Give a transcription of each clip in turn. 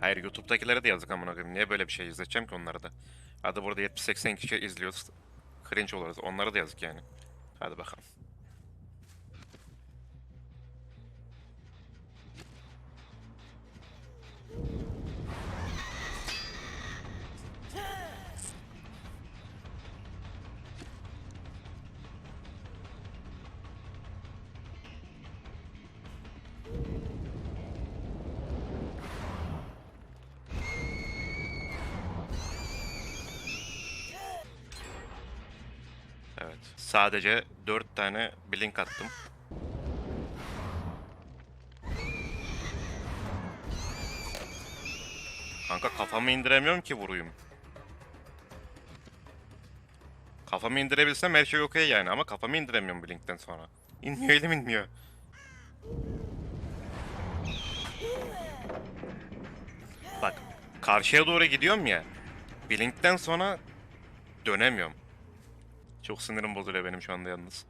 Hayır YouTube'dakilere de yazık amına koyayım. Niye böyle bir şey izleteceğim ki onları da? Hadi burada 70-80 kişi izliyoruz. Cringe oluruz. Onlara da yazık yani. Hadi bakalım. Sadece 4 tane blink attım. Kanka kafamı indiremiyorum ki vuruyum. Kafamı indirebilsem her şey okey yani ama kafamı indiremiyorum blinkten sonra. İnmiyor elim inmiyor. Bak karşıya doğru gidiyorum ya. Blinkten sonra dönemiyorum. Çok sinirim bozuluyor benim şu anda yalnız.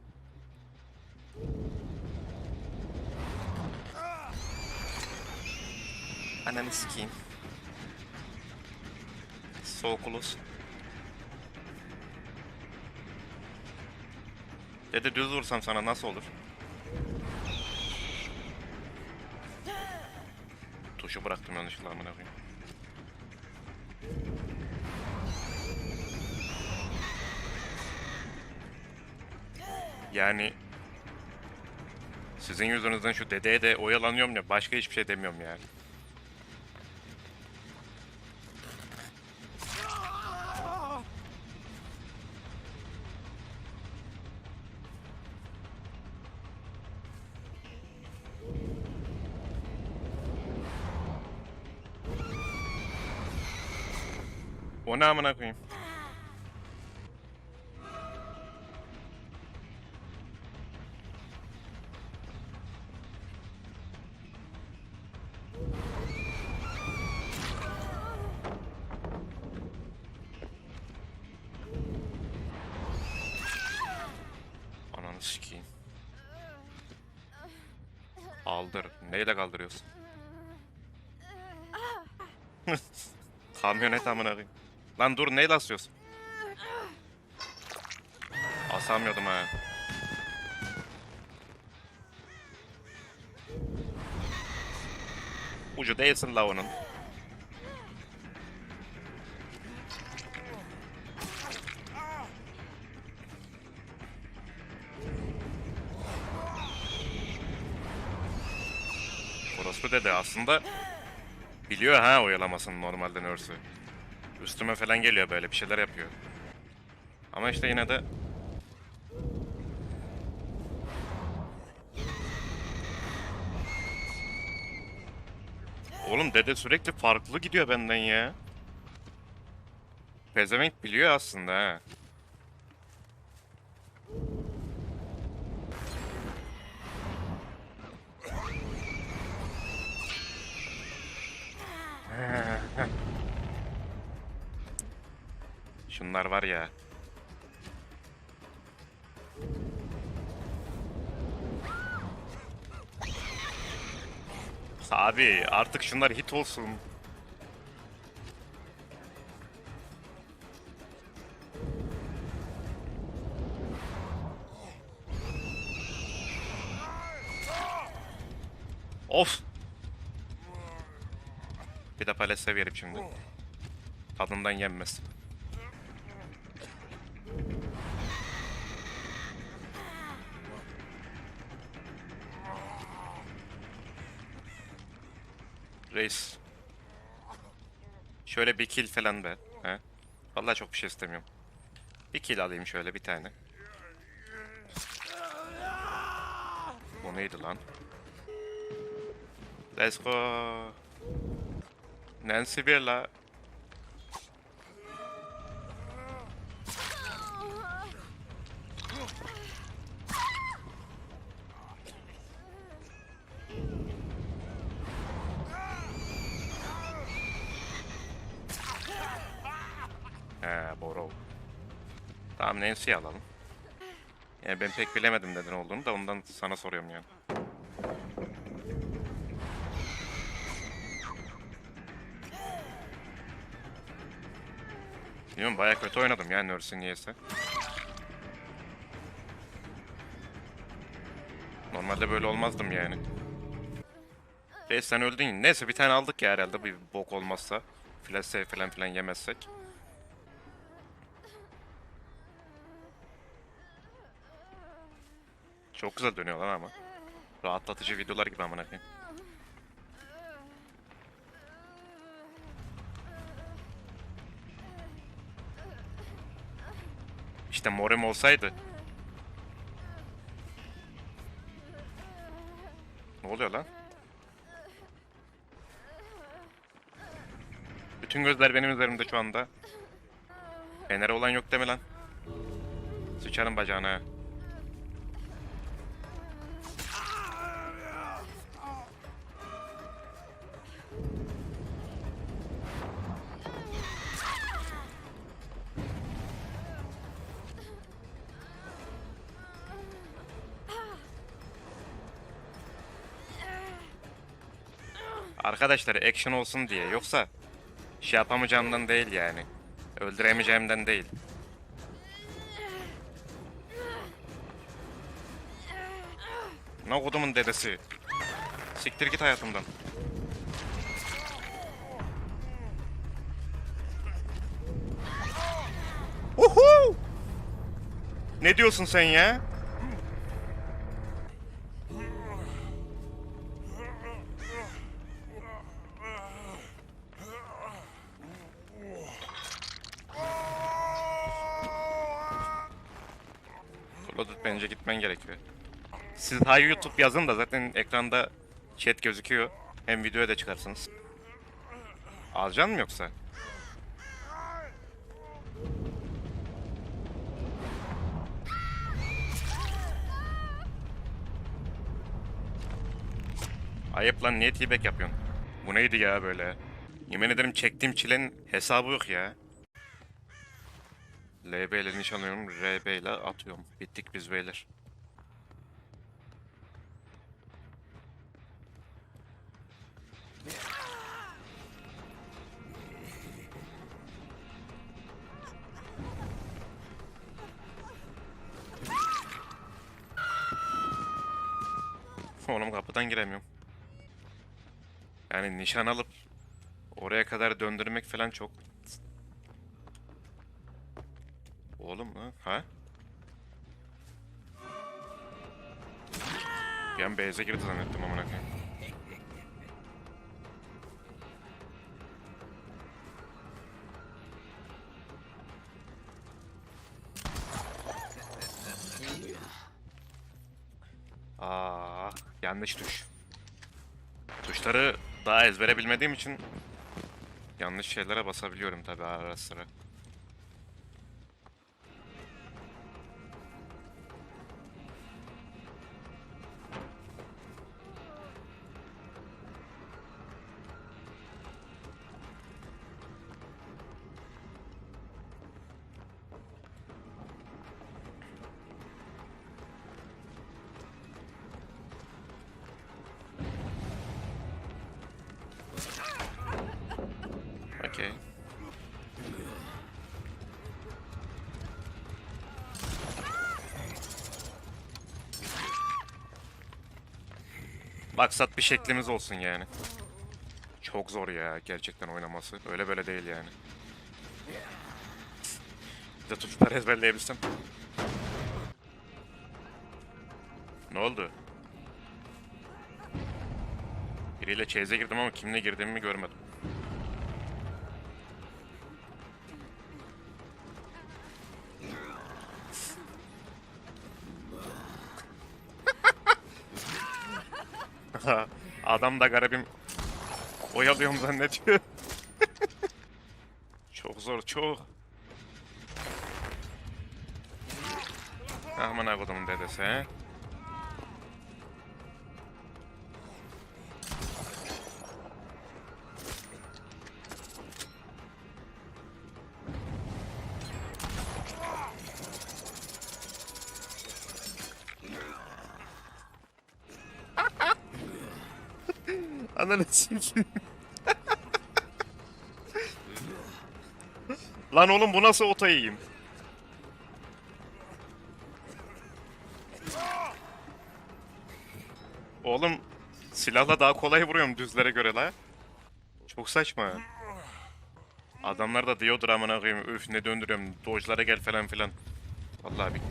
Ananı sikeyim. Sokulus. Dede düz vursam sana nasıl olur? Tuşu bıraktım yanlışlıkla amına koyayım. Yani sizin yüzünüzden şu dedeye de oyalanıyorum ya başka hiçbir şey demiyorum yani. O ne amına koyayım? Kaldır. Neyle kaldırıyorsun? Kamyonet amına koyayım. Lan dur neyle asıyorsun? Asamıyordum ha. Ucu değilsin la onun. Orospu dede aslında biliyor ha oyalamasını normalden örsü. Üstüme falan geliyor böyle bir şeyler yapıyor. Ama işte yine de Oğlum dede sürekli farklı gidiyor benden ya. Pezevenk biliyor aslında ha. Şunlar var ya. Abi artık şunlar hit olsun. Of. Bir de palet severim şimdi. Tadından yenmez. Reis. Şöyle bir kill falan be. He? Vallahi çok bir şey istemiyorum. Bir kill alayım şöyle bir tane. Bu neydi lan? Let's go. Nancy Bella. He Boro. Tamam Nancy'yi alalım. Yani ben pek bilemedim neden olduğunu da ondan sana soruyorum yani. Bilmiyorum baya kötü oynadım ya Nurse'ü niyeyse. Normalde böyle olmazdım yani. Reis sen öldün. Neyse bir tane aldık ya herhalde bir bok olmazsa. Flash save falan filan yemezsek. Çok güzel dönüyorlar ama. Rahatlatıcı videolar gibi amına koyayım. İşte Morem olsaydı. Ne oluyor lan? Bütün gözler benim üzerimde şu anda. Fener'e olan yok deme lan. Sıçarım bacağına. Arkadaşlar action olsun diye yoksa şey yapamayacağımdan değil yani. Öldüremeyeceğimden değil. Ne kodumun dedesi. Siktir git hayatımdan. Uhu! Ne diyorsun sen ya? Klodut bence gitmen gerekiyor. Siz hay YouTube yazın da zaten ekranda chat gözüküyor. Hem videoya da çıkarsınız. Alacaksın mı yoksa? Ayıp lan niye t-back yapıyorsun? Bu neydi ya böyle? Yemin ederim çektiğim çilenin hesabı yok ya. LB ile nişanlıyorum, RB ile atıyorum. Bittik biz beyler. Oğlum kapıdan giremiyorum. Yani nişan alıp oraya kadar döndürmek falan çok An base'e girdi zannettim amına koyayım. Yanlış tuş. Tuşları daha ezbere bilmediğim için yanlış şeylere basabiliyorum tabii ara sıra. Maksat bir şeklimiz olsun yani. Çok zor ya gerçekten oynaması. Öyle böyle değil yani. Bir de tuşları ezberleyebilsem. Ne oldu? Biriyle çeyze girdim ama kimle girdiğimi görmedim. Adam da garibim oyalıyorum zannediyor. çok zor çok. Aman akodumun dedesi Ananı sikeyim. Lan oğlum bu nasıl ota yiyeyim? Oğlum silahla daha kolay vuruyorum düzlere göre la. Çok saçma. Adamlar da diyordur amına koyayım üf ne döndürüyorum dojlara gel falan filan. Vallahi bir...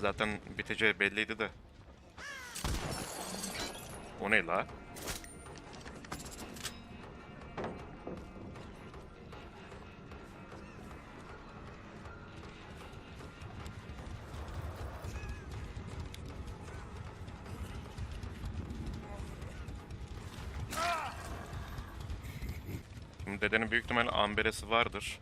Zaten biteceği belliydi de. O ne la? Şimdi dedenin büyük ihtimalle amberesi vardır.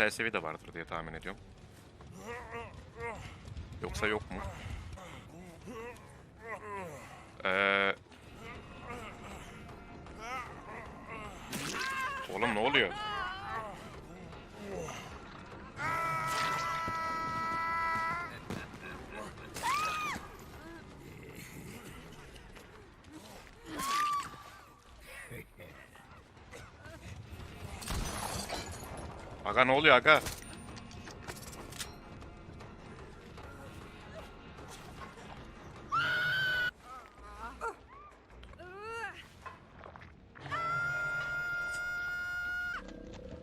Decisive'i de vardır diye tahmin ediyorum. Yoksa yok mu? Ee... Oğlum ne oluyor? Aga ne oluyor aga?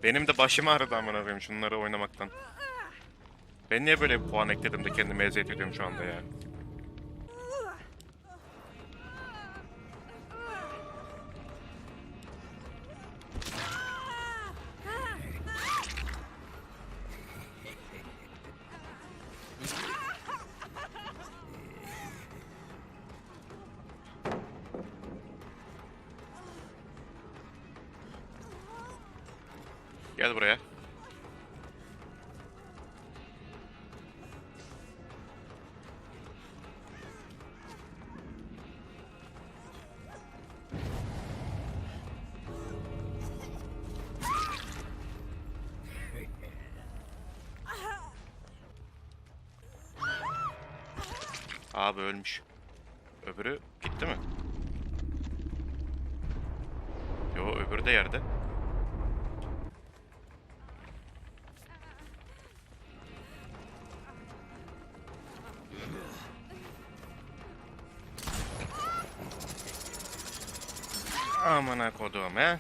Benim de başım ağrıdı amına koyayım şunları oynamaktan. Ben niye böyle bir puan ekledim de kendimi eziyet ediyorum şu anda ya? Gel buraya. Abi ölmüş. Öbürü gitti mi? Yo öbürü de yerde. Amına kodum he.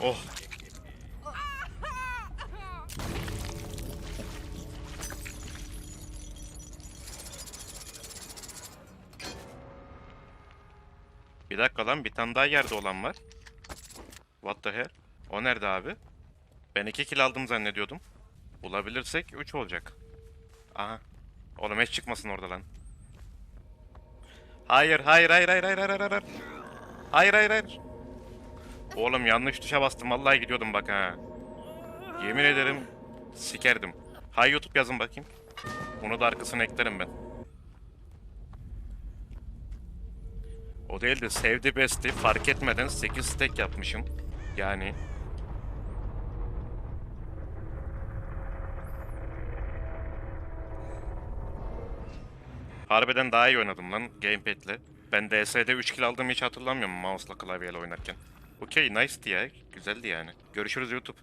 Oh. Bir dakika lan bir tane daha yerde olan var. What the hell? O nerede abi? Ben 2 kill aldım zannediyordum. Bulabilirsek 3 olacak. Aha. Oğlum hiç çıkmasın orada lan. Hayır, hayır, hayır, hayır, hayır, hayır, hayır, hayır. Hayır, hayır. Oğlum yanlış tuşa bastım. Vallahi gidiyordum bak ha. Yemin ederim sikerdim. Hay YouTube yazın bakayım. Bunu da arkasına eklerim ben. O değil de sevdi besti fark etmeden 8 stack yapmışım. Yani Harbiden daha iyi oynadım lan gamepad'le. Ben DS'de 3 kill aldığımı hiç hatırlamıyorum mouse'la klavyeyle oynarken. Okey nice'ti ya. Güzeldi yani. Görüşürüz YouTube.